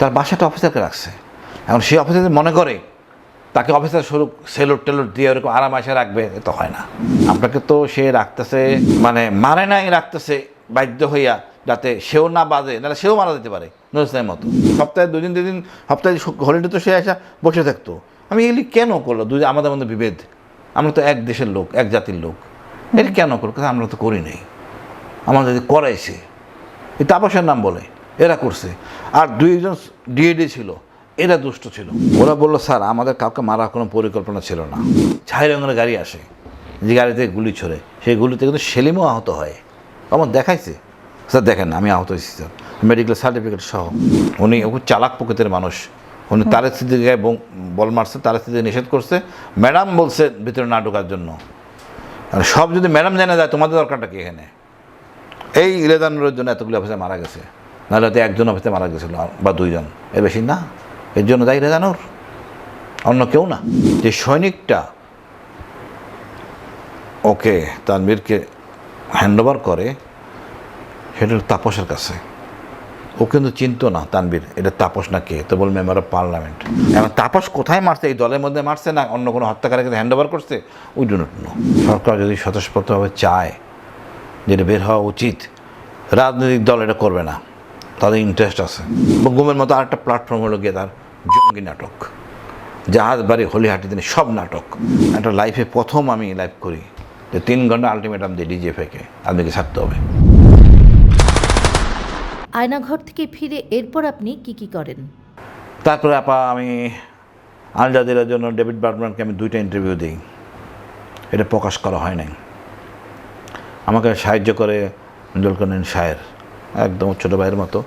তার বাসাটা অফিসারকে রাখছে। এখন সে অফিসার মনে করে, তাকে অফিসার শুরু সেলুট টেলুট দিয়ে ওরকম আরাম আসে রাখবে তো হয় না। আপনাকে তো সে রাখতেছে মানে মারে নাই, রাখতেছে, বাধ্য হইয়া যাতে সেও না বাজে নাহলে সেও মারা যেতে পারে নুরুসলামের মতো। সপ্তাহে দুদিন দুদিন সপ্তাহে হলিডে তো সে আসা বসে থাকতো। আমি এগুলি কেন করল? দুই আমাদের মধ্যে বিভেদ। আমরা তো এক দেশের লোক, এক জাতির লোক। এটা কেন করল? আমরা তো করি নাই। আমাদের যদি করাইছে এই তাপসের নাম বলে। এরা করছে। আর দুইজন ডিএডি ছিল এরা দুষ্ট ছিল। ওরা বলল স্যার আমাদের কাউকে মারার কোনো পরিকল্পনা ছিল না। ছাই রঙের গাড়ি আসে যে গাড়িতে গুলি ছড়ে সেই গুলিতে কিন্তু সেলিমও আহত হয়। আমার দেখাইছে? স্যার দেখেন আমি আহত হয়েছি স্যার। মেডিকেল সার্টিফিকেট সহ। উনি খুব চালাক প্রকৃতির মানুষ। উনি তার স্থিতির গায়ে বল মারছে তার স্থিতি নিষেধ করছে। ম্যাডাম বলছে ভিতরে না ঢোকার জন্য। আর সব যদি ম্যাডাম জানা যায় তোমাদের দরকারটা কি এখানে? এই ইলেদানুরের জন্য এতগুলো অফিসার মারা গেছে। নাহলে হয়তো একজন অফিসে মারা গেছিল, বা দুইজন। এর বেশি না। এর জন্য দায়ী রেজানুর অন্য কেউ না। যে সৈনিকটা ওকে তানবীরকে হ্যান্ডওভার করে, সেটা তাপসের কাছে। ও কিন্তু চিনতো না তানবীর এটা তাপস না কে, তো বল মেম্বার অফ পার্লামেন্ট এখন তাপস কোথায় মারছে? এই দলের মধ্যে মারছে না? অন্য কোনো হত্যাকারীকে হ্যান্ড ওভার করছে? ডো নট নো সরকার যদি স্বতঃস্ফূর্তভাবে চায় যেটা বের হওয়া উচিত, রাজনৈতিক দল এটা করবে না। তাদের ইন্টারেস্ট আছে। গুমের মতো আরেকটা প্ল্যাটফর্ম হলো গিয়ে তার জঙ্গি নাটক। জাহাজ বাড়ি হলিহাটি দিনে সব নাটক। একটা লাইফে প্রথম আমি লাইভ করি। যে তিন ঘণ্টা আলটিমেটাম দিই ডিজিএফএকে আপনাকে ছাড়তে হবে। আয়নাঘর থেকে ফিরে এরপর আপনি কি কি করেন? তারপরে আপা আমি আল জাজিরার জন্য ডেভিড বার্টম্যানকে আমি দুইটা ইন্টারভিউ দিই। এটা প্রকাশ করা হয় নাই। আমাকে সাহায্য করে জলকানীন শায়ের। একদম ছোটো ভাইয়ের মতো।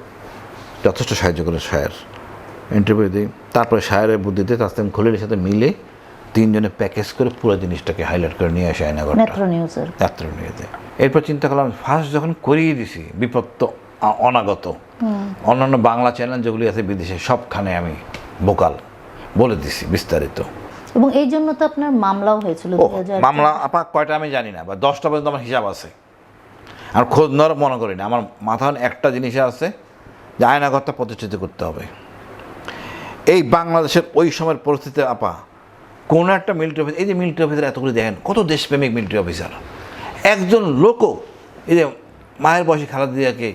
যথেষ্ট সাহায্য করে শায়ের ইন্টারভিউ দিই তারপরে শায়ের বুদ্ধিতে তাসলিম খলিলের সাথে মিলে তিনজনে প্যাকেজ করে পুরো জিনিসটাকে হাইলাইট করে নিয়ে আসে আয়নাঘরটা মেট্রো নিউজের যায় এরপর চিন্তা করলাম ফার্স্ট যখন করিয়ে দিছি বিপদ তো অনাগত। অন্যান্য বাংলা চ্যানেল যেগুলি আছে বিদেশে সবখানে আমি বোকাল বলে দিছি বিস্তারিত। এবং এই জন্য তো আপনার মামলাও হয়েছিল মামলা আপা কয়টা আমি জানি না বা দশটা পর্যন্ত আমার হিসাব আছে। আর খোঁজ নেওয়ার মনে করি না। আমার মাথায় একটা জিনিস আছে যে আয়নাঘরটা প্রতিষ্ঠিত করতে হবে। এই বাংলাদেশের ওই সময়ের পরিস্থিতি আপা কোনো একটা মিলিটারি অফিসার এই যে মিলিটারি অফিসার এতগুলি দেখেন কত দেশপ্রেমিক মিলিটারি অফিসার একজন লোকও এই যে মায়ের বয়সী খালেদা জিয়াকে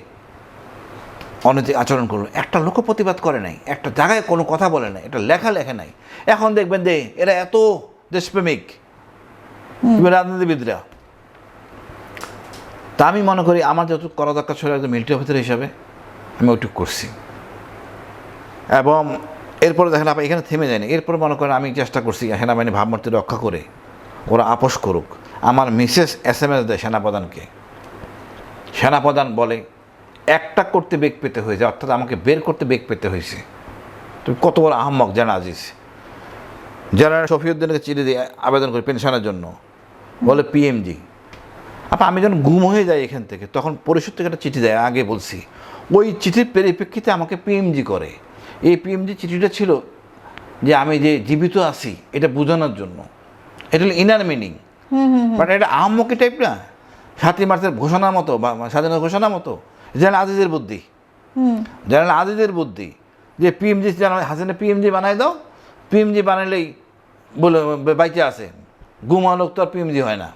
অনৈতিক আচরণ করল। একটা লোক প্রতিবাদ করে নাই একটা জায়গায় কোনো কথা বলে নাই এটা লেখা লেখে নাই। এখন দেখবেন যে এরা এত দেশপ্রেমিক। রাজনীতিবিদরা তা আমি মনে করি আমার যতটুকু করা দরকার ছিল একজন মিলিটারি অফিসার হিসাবে আমি ওইটুকু করছি। এবং এরপরে দেখেন আপনি এখানে থেমে যায়নি। এরপরে মনে করেন আমি চেষ্টা করছি সেনাবাহিনী ভাবমূর্তি রক্ষা করে ওরা আপোষ করুক। আমার মিসেস এস এম এস দেয় সেনাপ্রধানকে। সেনাপ্রধান বলে, একটা করতে বেগ পেতে হয়েছে, অর্থাৎ আমাকে বের করতে বেগ পেতে হয়েছে। তুমি কত বড় আহম্মক জানা আজিজ। জেনারেল শফিউদ্দিনকে চিঠি দিয়ে আবেদন করি পেনশনের জন্য। বলে পিএমজি আপা আমি যখন গুম হয়ে যাই এখান থেকে তখন পরিষদ থেকে একটা চিঠি দেয় আগে বলছি। ওই চিঠির পরিপ্রেক্ষিতে আমাকে পিএমজি করে। এই পিএমজি চিঠিটা ছিল যে আমি যে জীবিত আছি এটা বোঝানোর জন্য। এটা হলো ইনার মিনিং বাট এটা আহম্মকি টাইপ না। সাতই মার্চের ঘোষণার মতো বা স্বাধীনতা ঘোষণার মতো। জেনারেল আজিজের বুদ্ধি। জেনারেল আজিজের বুদ্ধি। যে পিএমজি হাসিনা পিএমজি বানাই দাও। পিএমজি বানাইলেই বলে বাইচে আছে গুমা লোক তো আর পিএমজি হয় না।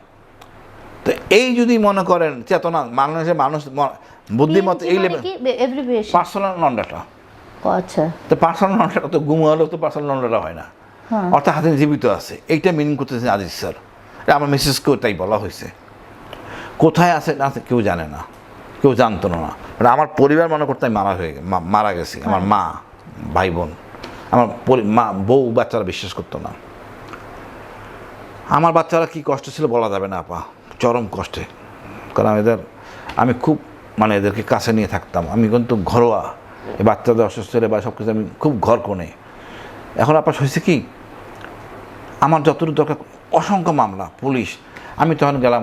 তো এই যদি মনে করেন চেতনা বাংলাদেশের মানুষ বুদ্ধিমত্তা এই লেভেল পার্সোনাল নন ডাটা আচ্ছা। তো পার্সোনাল নন ডাটা তো গুমা লোক তো পার্সোনাল নন ডাটা হয় না। হ্যাঁ। অর্থাৎ হাতে জীবিত আছে। এইটা মিনিং করতেছেন আজিজ স্যার আমার মিসেসকেও তাই বলা হয়েছে। কোথায় আছে না আছে কেউ জানে না। কেউ জানতো না। আর আমার পরিবার মনে করতে আমি মারা হয়ে মারা গেছি। আমার মা ভাই বোন। আমার মা বউ বাচ্চারা বিশ্বাস করতো না। আমার বাচ্চারা কি কষ্ট ছিল বলা যাবে না আপা। চরম কষ্টে। কারণ এদের আমি খুব মানে এদেরকে কাছে নিয়ে থাকতাম। আমি কিন্তু ঘরোয়া এই বাচ্চাদের অসুস্থ হলে বা সব কিছু আমি খুব ঘর কোণে। এখন আপনার হয়েছে কি আমার যতটুকু দরকার অসংখ্য মামলা পুলিশ। আমি তখন গেলাম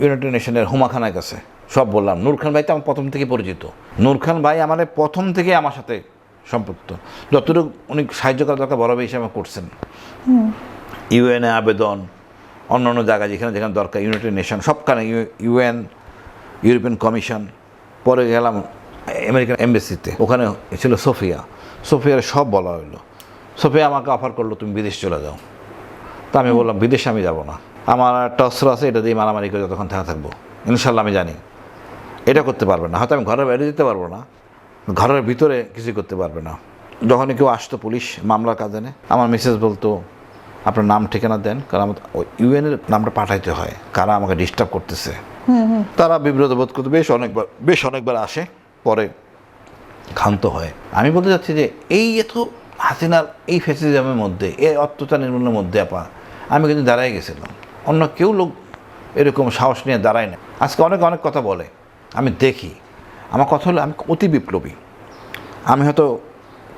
ইউনাইটেড নেশনের হুমা খানের কাছে। সব বললাম নূর খান ভাই তো আমার প্রথম থেকে পরিচিত। নূর খান ভাই আমার প্রথম থেকে আমার সাথে সম্পৃক্ত। যতটুকু উনি সাহায্য করার দরকার বড় ভাই হিসেবে করছেন। ইউএনএ আবেদন অন্য অন্য জায়গায় যেখানে যেখানে দরকার ইউনাইটেড নেশন সবখানে ইউএন ইউরোপিয়ান কমিশন পরে গেলাম আমেরিকান এমবেসিতে ওখানে ছিল সোফিয়া। সোফিয়ার সব বলা হলো সোফিয়া আমাকে অফার করল, তুমি বিদেশ চলে যাও। তা আমি বললাম, বিদেশে আমি যাব না। আমার একটা অস্ত্র আছে, এটা দিয়ে মারামারি করে যতক্ষণ থাকা থাকব। ইনশাল্লাহ আমি জানি। এটা করতে পারবে না। হয়তো আমি ঘরের বাইরে যেতে পারব না। ঘরের ভিতরে কিছু করতে পারবে না। যখনই কেউ আসতো পুলিশ মামলার কাজে আমার মিসেস বলতো আপনার নাম ঠিকানা দেন কারণ আমার ইউএনের নামটা পাঠাইতে হয় কারা আমাকে ডিস্টার্ব করতেছে। তারা বিব্রত বোধ করতে বেশ অনেকবার বেশ অনেকবার আসে পরে ক্ষান্ত হয়। আমি বলতে চাচ্ছি যে এই এত হাসিনার এই ফ্যাসিজমের মধ্যে এই অত্যাচার নির্মূলের মধ্যে আপা আমি কিন্তু দাঁড়াই গেছিলাম। অন্য কেউ লোক এরকম সাহস নিয়ে দাঁড়ায় না। আজকে অনেক অনেক কথা বলে। আমি দেখি। আমার কথা হলো আমি অতি বিপ্লবী। আমি হয়তো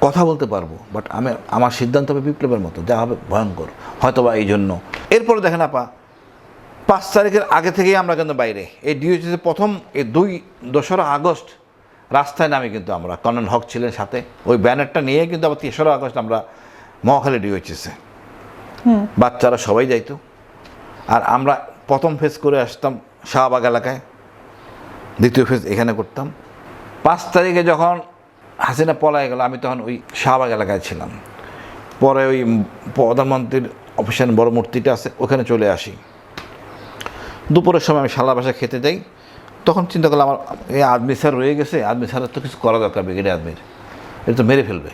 কথা বলতে পারব বাট আমি আমার সিদ্ধান্ত হবে বিপ্লবের মতো যা হবে ভয়ঙ্কর হয়তো বা এই জন্য এরপরে দেখেন আপা পাঁচ তারিখের আগে থেকেই আমরা কিন্তু বাইরে। এই ডিওসিতে প্রথম এই দুই দোসরা আগস্ট রাস্তায় নামি কিন্তু আমরা। কর্নেল হক ছিলেন সাথে ওই ব্যানারটা নিয়ে কিন্তু আবার তেসরা আগস্ট আমরা মহাখালী ডিওসিসে বাচ্চারা সবাই যাইতো। আর আমরা প্রথম ফেজ করে আসতাম শাহবাগ এলাকায় দ্বিতীয় ফেজ এখানে করতাম। পাঁচ তারিখে যখন হাসিনা পলায় গেল, আমি তখন ওই শাহবাগ এলাকায় ছিলাম। পরে ওই প্রধানমন্ত্রীর অফিসের বড় মূর্তিটা আছে, ওখানে চলে আসি। দুপুরের সময় আমি শালা বাসা খেতে যাই তখন চিন্তা করলাম, আমার এই আদমি স্যার রয়ে গেছে, আদমি স্যারের তো কিছু করা দরকার, ব্রিগেডে আদমির। এটা তো মেরে ফেলবে।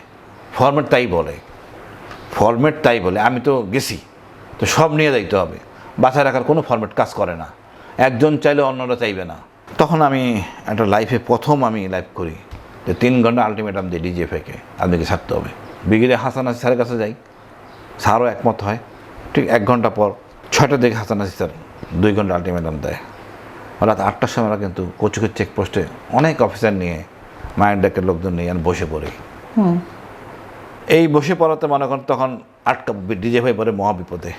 ফর্মেট তাই বলে। ফর্মেট তাই বলে, আমি তো গেছি। তো সব নিয়ে যাইতে হবে। বাসায় রাখার কোনো ফর্মেট কাজ করে না। একজন চাইলে অন্যরা চাইবে না। তখন আমি একটা লাইফে প্রথম আমি লাইভ করি। যে তিন ঘণ্টা আলটিমেটাম দিই ডিজিএফএকে আদমিকে ছাড়তে হবে। ব্রিগেডে হাসান আসি স্যারের কাছে যাই। স্যারও একমত হয়। ঠিক এক ঘণ্টা পর ছয়টার দিকে হাসান আসি স্যার দুই ঘণ্টা আলটিমেটাম দেয়। রাত আটটার সময় আমরা কিন্তু কচুকের চেকপোস্টে অনেক অফিসার নিয়ে মায়ের ডাকের লোকজন নিয়ে আমি বসে পড়ি। এই বসে পড়াতে মনে করেন তখন আটকা ডিজে ভাই পরে মহাবিপদে।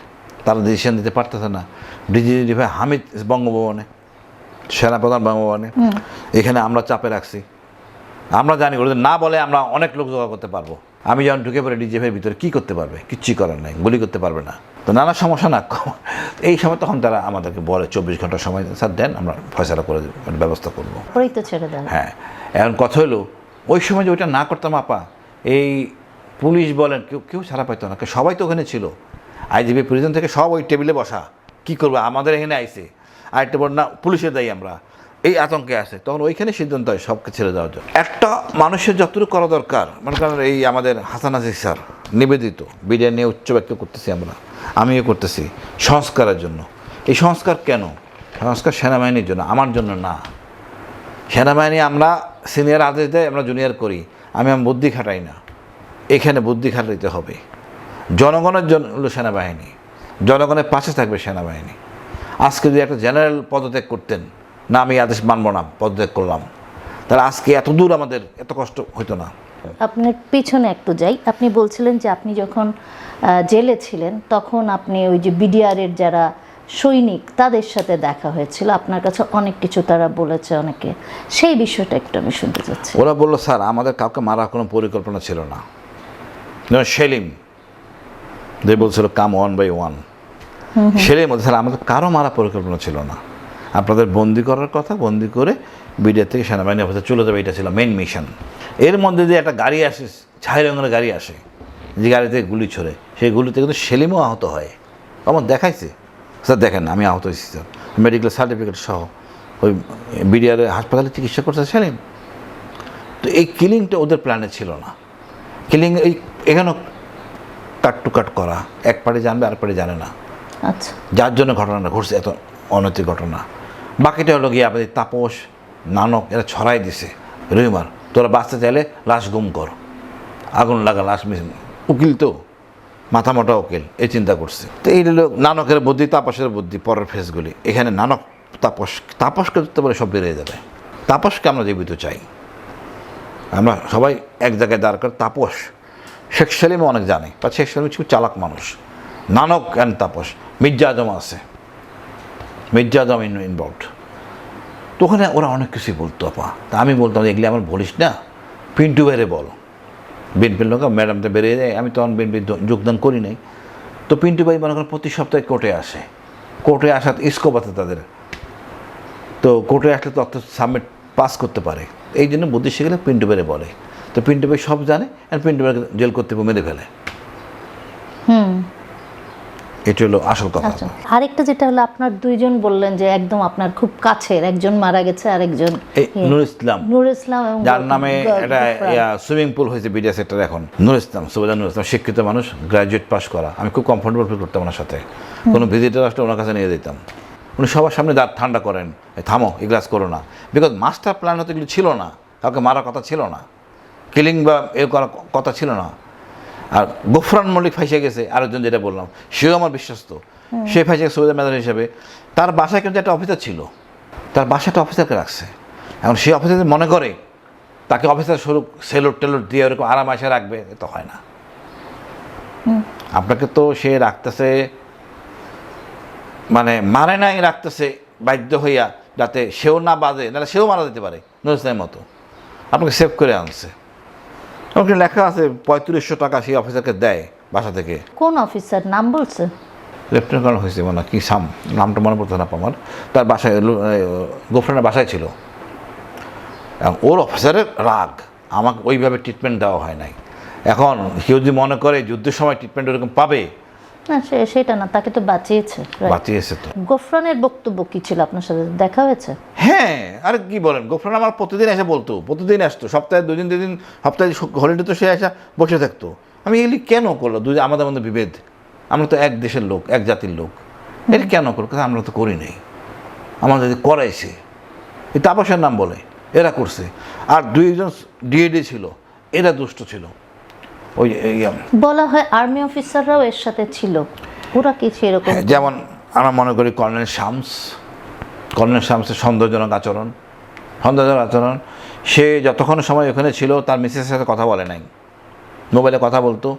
তারা ডিসিশন দিতে পারতেছে না। ডিজি ভাই হামিদ বঙ্গভবনে সেনাপ্রধান বঙ্গভবনে। এখানে আমরা চাপে রাখছি। আমরা জানি ওদের না বলে আমরা অনেক লোক জোগাড় করতে পারব। আমি যখন ঢুকে পড়ে ডিজে ভাইয়ের ভিতরে কী করতে পারবে? কিচ্ছুই করার নাই গুলি করতে পারবে না। তো নানা সমস্যা না এই সময় তখন তারা আমাদেরকে বলে চব্বিশ ঘণ্টা সময় স্যার দেন আমরা ফয়সালা করে দেব, একটা ব্যবস্থা করব। তো ছেড়ে দেন। হ্যাঁ এখন কথা হলো ওই সময় যে ওইটা না করতাম আপা এই পুলিশ বলেন কেউ কেউ ছাড়া পাইতো না সবাই তো ওখানে ছিল। আইজিবি প্রিজন থেকে সব ওই টেবিলে বসা। কি করব? আমাদের এখানে আইছে। আর একটা বড় না পুলিশে দেয় আমরা। এই আতঙ্কে আছে, তখন ওইখানে সিদ্ধান্ত হয় সবকে ছেড়ে দেওয়ার জন্য। একটা মানুষের যতটুকু করা দরকার, মনে করেন এই আমাদের হাসান আজিজ স্যার নিবেদিত, বিরিয়ানি নিয়ে উচ্চ ব্যক্ত করতেছি আমরা, আমিও করতেছি, সংস্কারের জন্য। এই সংস্কার কেন? সংস্কার সেনাবাহিনীর জন্য, আমার জন্য না। সেনাবাহিনী আমরা সিনিয়র আদেশ দেয়, আমরা জুনিয়র করি, আমি আমার বুদ্ধি খাটাই না। এখানে বুদ্ধি খাটাইতে হবে। জনগণের জন্য হলো সেনাবাহিনী, জনগণের পাশে থাকবে সেনাবাহিনী। আজকে যদি একটা জেনারেল পদত্যাগ করতেন না আমি আদেশ মানব না পদত্যাগ করলাম। তাহলে আজকে এত দূর আমাদের এত কষ্ট হতো না। আপনার পিছনে একটু যাই। আপনি বলছিলেন যে আপনি যখন জেলে ছিলেন তখন আপনি ওই যে বিডিআরের যারা সৈনিক তাদের সাথে দেখা হয়েছিল। আপনার কাছে অনেক কিছু তারা বলেছে অনেকে। সেই বিষয়টা একটু আমি শুনতে চাচ্ছি। ওরা বলল স্যার আমাদের কাউকে মারার কোনো পরিকল্পনা ছিল না। যেমন সেলিম যে বলছিল come one by one Selim বলছে স্যার আমাদের কারও মারা পরিকল্পনা ছিল না। আপনাদের বন্দি করার কথা বন্দি করে বিডিআর থেকে সেনাবাহিনী অফিসে চলে যাবে এটা ছিল মেন মিশন এর মধ্যে যে একটা গাড়ি আসে ছাই রঙের গাড়ি আসে যে গাড়িতে গুলি ছড়ে সেই গুলিতে কিন্তু সেলিমও আহত হয়। আমার দেখাইছে? স্যার দেখেন আমি আহত হয়েছি স্যার। মেডিকেল সার্টিফিকেট সহ ওই বিডিআর হাসপাতালে চিকিৎসা করছে সেলিম। তো এই কিলিংটা ওদের প্ল্যানে ছিল না। কিলিং এই এখানেও কাট টু কাট করা এক পার্টি জানবে আর পার্টি জানে না। আচ্ছা। যার জন্য ঘটনাটা ঘটছে এত অনৈতিক ঘটনা। বাকিটা হলো গিয়ে আমাদের তাপস, নানক, এরা ছড়াই দিছে। রহিমার, তোরা বাঁচতে চাইলে লাশ গুম কর। আগুন লাগা লাশ মিস উকিল তো, মাথা মোটা উকিল, এই চিন্তা করছে। তো এই হলো নানকের বুদ্ধি, তাপসের বুদ্ধি, পরের ফেসগুলি এখানে নানক, তাপস, তাপসকে ধরতে পারে সব বেরিয়ে যাবে। তাপসকে আমরা জীবিত চাই। আমরা সবাই এক জায়গায় দাঁড় করে তাপস। শেখ সেলিমও অনেক জানে বা শেখ সেলিম খুব চালাক মানুষ। নানক অ্যান্ড তাপস, মির্জা আজম আছে। মির্জা আজম ইনভলভড তো ওখানে ওরা অনেক কিছুই বলতো, আপা। তা আমি বলতাম, এগুলি আমার বলিস না, পিন্টু বাইরে বল। বিএনপির লোক, ম্যাডামটা বেরিয়ে যায়, আমি তখন বিএনপি যোগদান করি নাই। তো পিন্টু ভাই মনে করেন প্রতি সপ্তাহে কোর্টে আসে। কোর্টে আসার স্কোপ আছে তাদের। তো কোর্টে আসলে তথ্য সাবমিট পাস করতে পারে। এই জন্য বুদ্ধি শিখলে পিন্টু বেড়ে বলে। তো পিন্টু ভাই সব জানে, আর পিন্টু বেড়ে জেল করতে মেরে ফেলে। হুম। এটা হলো আসল কথা। আচ্ছা আরেকটা যেটা হলো আপনার দুইজন বললেন যে একদম আপনার খুব কাছের একজন মারা গেছে আরেকজন এই নুর ইসলাম। নূর ইসলাম যার নামে এটা। সুইমিং পুল হয়েছে বিডিয়া সেক্টর এখন। নুর ইসলাম সুবেদা নুর ইসলাম শিক্ষিত মানুষ গ্রাজুয়েট পাস করা। আমি খুব কমফোর্টেবল ফিল করতাম ওনার সাথে। কোনো ভিজিটার আসলে ওনার কাছে নিয়ে দিতাম উনি সবার সামনে দাঁত ঠান্ডা করেন থামো এই গ্লাস করো না। বিকজ মাস্টার প্ল্যান হতে এগুলো ছিল না। কাউকে মারার কথা ছিল না। কিলিং বা এ করার কথা ছিল না। আর গোফরান মল্লিক ফাইসে গেছে আরেকজন যেটা বললাম সেও আমার বিশ্বস্ত। সে ফাইসে গেছে সৌদি মেধার হিসেবে। তার বাসায় কিন্তু একটা অফিসার ছিল। তার বাসায় একটা অফিসারকে রাখছে। এখন সেই অফিসার যদি মনে করে তাকে অফিসার স্বরূপ সেলুট টেলুট দিয়ে ওরকম আরাম আসে রাখবে এ তো হয় না। আপনাকে তো সে রাখতেছে মানে মারে নাই রাখতেছে বাধ্য হইয়া যাতে সেও না বাজে নাহলে সেও মারা যেতে পারে নুরসের মতো। আপনাকে সেভ করে আনছে। ওখানে লেখা আছে পঁয়ত্রিশশো টাকা সেই অফিসারকে দেয় বাসা থেকে। কোন অফিসার নাম বলছে? লেফটেন্যান্ট কর্নেল হয়েছে মানে কি সাম নামটা মনে পড়তো না আমার। তার বাসায় গোফ্রেন্ডের বাসায় ছিল। এবং ওর অফিসারের রাগ আমাকে ওইভাবে ট্রিটমেন্ট দেওয়া হয় নাই। এখন কেউ যদি মনে করে যুদ্ধের সময় ট্রিটমেন্ট ওরকম পাবে না সে- সেটা না তাকে তো বাঁচিয়েছে বাঁচিয়েছে তো। গোফরানের বক্তব্য কি ছিল আপনার সাথে? দেখা হয়েছে? হ্যাঁ আরে কি বলেন গোফরান আমার প্রতিদিন এসে বলতো প্রতিদিন আসতো সপ্তাহে দুদিন দুদিন সপ্তাহে হলিডে তো সে এসে বসে থাকতো। আমি এগুলি কেন করল? দুই আমাদের মধ্যে বিভেদ। আমরা তো এক দেশের লোক এক জাতির লোক। এটা কেন করল? কারণ আমরা তো করি নাই। আমাদের করাইছে এই তাপসের নাম বলে এরা করছে। আর দুইজন ডিএডি ছিল এরা দুষ্ট ছিল। ওই বলা হয় আর্মি অফিসাররাও এর সাথে ছিল। ওরা কি সেরকম হ্যাঁ, যেমন আমরা মনে করি কর্নেল শামস। কর্নেল শামসের সন্দেহজনক আচরণ। সন্দেহজনক আচরণ। সে যতক্ষণ সময় ওখানে ছিল তার মিসেসের সাথে কথা বলে নাই। মোবাইলে কথা বলতো।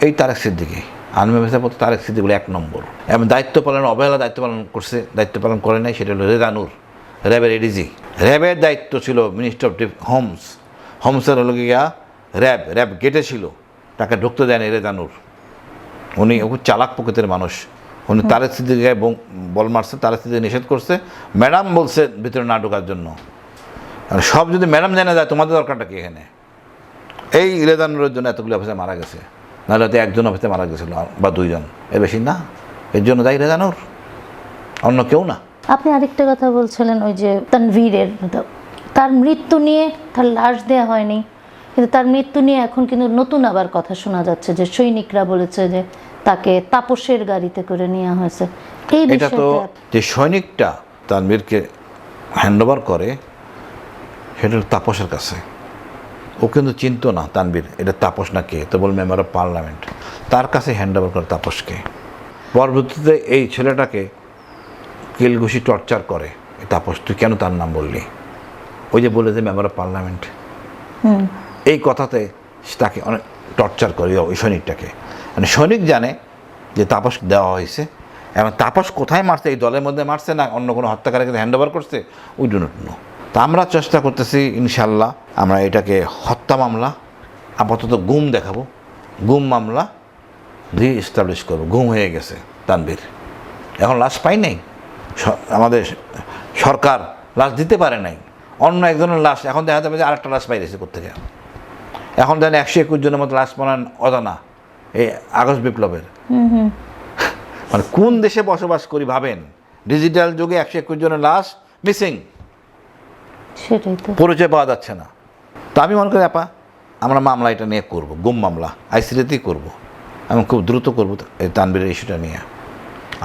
এই তারেক সিদ্দিকি। আর্মি অফিসার বলতো তারেক সিদ্দিক বলে এক নম্বর। এবং দায়িত্ব পালন অবহেলা দায়িত্ব পালন করছে দায়িত্ব পালন করে নাই সেটা হলো রেদানুর র্যাবের এডিজি র্যাবের দায়িত্ব ছিল মিনিস্টার অফ হোমস হোমসের হলো গিয়া র্যাব র্যাব গেটে ছিল। তাকে ঢুকতে দেয়নি রেদানুর উনি খুব চালাক প্রকৃতির মানুষ। উনি তারেক সিদ্দিকে গায়ে বল মারছে তারেক সিদ্দিক নিষেধ করছে। ম্যাডাম বলছে ভিতরে না ঢোকার জন্য। আর সব যদি ম্যাডাম জেনে যায় তোমাদের দরকারটা কি এখানে? এই রেদানুরের জন্য এতগুলো অফিসে মারা গেছে। নাহলে হয়তো একজন অফিসে মারা গেছিল বা দুইজন। এর বেশি না। এর জন্য দায়ী রেদানুর অন্য কেউ না। আপনি আরেকটা কথা বলছিলেন ওই যে তানভীরের। তার মৃত্যু নিয়ে তার লাশ দেয়া হয়নি। কিন্তু তার মৃত্যু নিয়ে এখন কিন্তু নতুন আবার কথা শোনা যাচ্ছে যে সৈনিকরা বলেছে যে তাকে তাপসের গাড়িতে করে নেওয়া হয়েছে। এই এটা তো যে সৈনিকটা তার তানবীরকে হ্যান্ডওভার করে সেটা তাপসের কাছে। ও কিন্তু চিনতো না তানবীর এটা তাপস না কে তো বল মেম্বার অফ পার্লামেন্ট তার কাছে হ্যান্ডওভার করে তাপসকে। পরবর্তীতে এই ছেলেটাকে কিলঘুষি টর্চার করে। তাপস তুই কেন তার নাম বললি? ওই যে বলে যে মেম্বার অফ পার্লামেন্ট হুম। এই কথাতে তাকে অনেক টর্চার করে, ওই সৈনিকটাকে। মানে সৈনিক জানে যে তাপস দেওয়া হয়েছে, এবং তাপস কোথায় মারছে, এই দলের মধ্যে মারছে না, অন্য কোনো হত্যাকারীকে হ্যান্ড ওভার করছে উই ডু নট নো তা আমরা চেষ্টা করতেছি ইনশাল্লাহ আমরা এটাকে হত্যা মামলা, আপাতত গুম দেখাবো। গুম মামলা রি এস্টাবলিশ করব। গুম হয়ে গেছে তানবীর এখন লাশ পাই নাই? আমাদের সরকার লাশ দিতে পারে নাই। অন্য একজনের লাশ, এখন দেখা যাবে যে আরেকটা লাশ পাইতেছে কোথেকে এখন জানি একশো একুশ জনের মতো লাশ বানান অজানা এই আগস্ট বিপ্লবের। মানে কোন দেশে বসবাস করি ভাবেন? ডিজিটাল যুগে একশো একুশ জনের লাশ মিসিং। পরিচয় পাওয়া যাচ্ছে না। তো আমি মনে করি আপা আমরা মামলা এটা নিয়ে করব গুম মামলা আইসিডিতেই করব আমি খুব দ্রুত করব এই তানবীরের ইস্যুটা নিয়ে।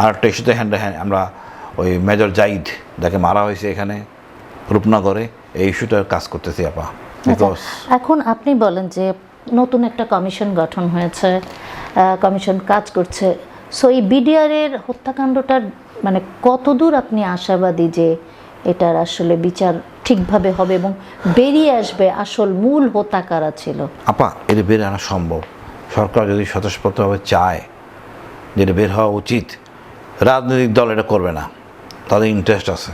আর একটা ইস্যুতে হ্যান্ড হ্যান্ড আমরা ওই মেজর জাইদ যাকে মারা হয়েছে এখানে রূপনগরে এই ইস্যুটার কাজ করতেছি আপা। এখন আপনি বলেন যে নতুন একটা কমিশন গঠন হয়েছে কমিশন কাজ করছে। সো এই বিডিআরের হত্যাকাণ্ডটার মানে কতদূর আপনি আশাবাদী যে এটার আসলে বিচার ঠিকভাবে হবে এবং বেরিয়ে আসবে আসল মূল হোতা কারা ছিল? আপা এটা বের আনা সম্ভব। সরকার যদি স্বতঃস্ফূর্তভাবে চায় যে এটা বের হওয়া উচিত রাজনৈতিক দল এটা করবে না। তাদের ইন্টারেস্ট আছে।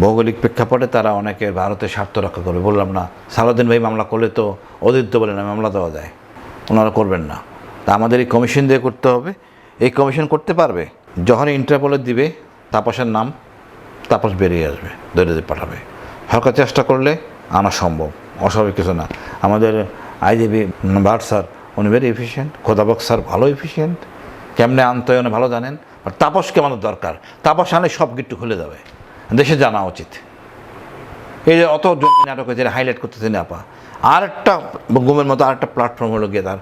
ভৌগোলিক প্রেক্ষাপটে তারা অনেকে ভারতের স্বার্থ রক্ষা করবে। বললাম না, সালাউদ্দিন ভাই মামলা করলে তো অদিত্য বলে না, মামলা দেওয়া যায়। ওনারা করবেন না। তা আমাদের এই কমিশন দিয়ে করতে হবে। এই কমিশন করতে পারবে যখন ইন্টারপোলে দিবে, তাপসের নাম তাপস বেরিয়ে আসবে ধরে পাঠাবে। সরকার চেষ্টা করলে আনা সম্ভব, অস্বাভাবিক কিছু না। আমাদের আইজিবি ভাট স্যার, উনি ভেরি এফিসিয়েন্ট খোদাবক স্যার ভালো এফিসিয়েন্ট কেমনে আনতে ভালো জানেন। আর তাপসকে আমাদের দরকার। তাপস আনলে সব গিট্টু খুলে যাবে। দেশে জানা উচিত। এই যে অত জমি নাটকে যেটা হাইলাইট করতেছে আপা আর একটা গুমের মতো আর একটা প্ল্যাটফর্ম হলো গিয়ে তার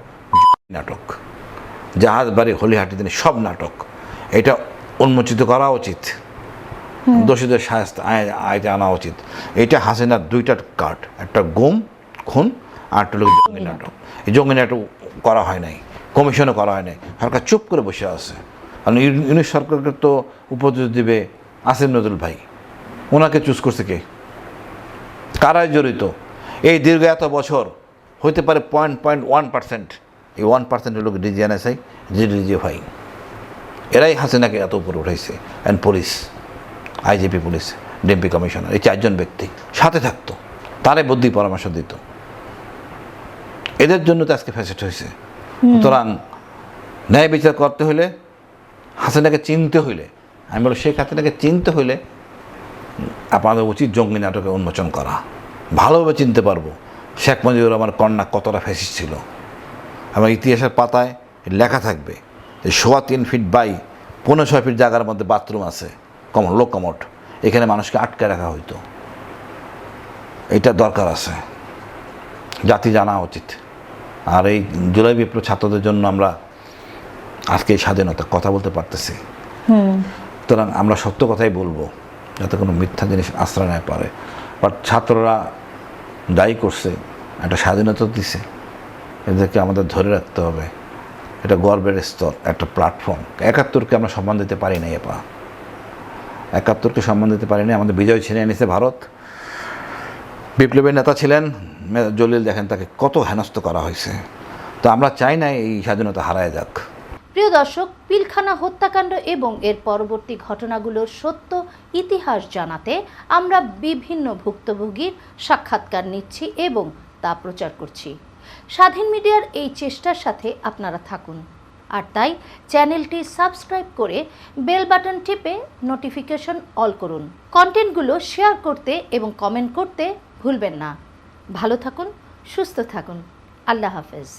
নাটক। জাহাজ বাড়ি হলিহাটি দিনে সব নাটক। এটা উন্মোচিত করা উচিত। দোষীদের শাস্ত আয়তে আনা উচিত। এটা হাসিনার দুইটা কার্ড একটা গুম খুন আর একটা লোক জঙ্গি নাটক। এই জঙ্গি নাটক করা হয় নাই কমিশনও করা হয় নাই। সরকার চুপ করে বসে আছে। কারণ ইউ- ইউনিট সরকারকে তো উপদেশ দিবে আসিম নজরুল ভাই। ওনাকে চুজ করছে কে? কারাই জড়িত। এই দীর্ঘ এত বছর হইতে পারে পয়েন্ট পয়েন্ট ওয়ান পার্সেন্ট এই ওয়ান পার্সেন্ট হলো ডিজিএনএসআই ভাই এরাই হাসিনাকে এত উপরে উঠাইছে। And police IGP police DMP commissioner এই চারজন ব্যক্তি সাথে থাকতো। তারে বুদ্ধি পরামর্শ দিত। এদের জন্য তো আজকে ফ্যাসেট হয়েছে। সুতরাং ন্যায় বিচার করতে হলে হাসিনাকে চিনতে হইলে আমি বলো শেখ হাসিনাকে চিনতে হইলে আপনাদের উচিত জঙ্গি নাটকে উন্মোচন করা। ভালোভাবে চিনতে পারব শেখ মুজিবুর রহমান কন্যা কতটা ফ্যাসিস্ট ছিল। আমার ইতিহাসের পাতায় লেখা থাকবে যে সোয়া তিন ফিট বাই পনেরো ছয় ফিট জায়গার মধ্যে বাথরুম আছে কম লো কমট এখানে মানুষকে আটকে রাখা হইতো। এটা দরকার আছে। জাতি জানা উচিত। আর এই জুলাই বিপ্লব ছাত্রদের জন্য আমরা আজকে এই স্বাধীনতা কথা বলতে পারতেছি। সুতরাং আমরা সত্য কথাই বলব। যাতে কোনো মিথ্যা জিনিস আশ্রয় না পারে। বাট ছাত্ররা দায়ী করছে, একটা স্বাধীনতা দিছে। এদেরকে আমাদের ধরে রাখতে হবে। এটা গর্বের স্তর, একটা প্ল্যাটফর্ম একাত্তরকে আমরা সম্মান দিতে পারি না এপা একাত্তরকে সম্মান দিতে পারি নাই, আমাদের বিজয় ছিনিয়ে নিছে ভারত। বিপ্লবী নেতা ছিলেন জলিল দেখেন তাকে কত হেনস্থ করা হয়েছে। তো আমরা চাই না এই স্বাধীনতা হারায় যাক। প্রিয় দর্শক, পিলখানা হত্যাকাণ্ড এবং এর পরবর্তী ঘটনাগুলোর সত্য ইতিহাস জানাতে আমরা বিভিন্ন ভুক্তভোগীর সাক্ষাৎকার নিচ্ছি এবং তা প্রচার করছি। স্বাধীন মিডিয়ার এই চেষ্টার সাথে আপনারা থাকুন। আর তাই চ্যানেলটি সাবস্ক্রাইব করে বেল বাটন টিপে নোটিফিকেশন অল করুন। কন্টেন্টগুলো শেয়ার করতে এবং কমেন্ট করতে ভুলবেন না। ভালো থাকুন, সুস্থ থাকুন। আল্লাহ হাফেজ।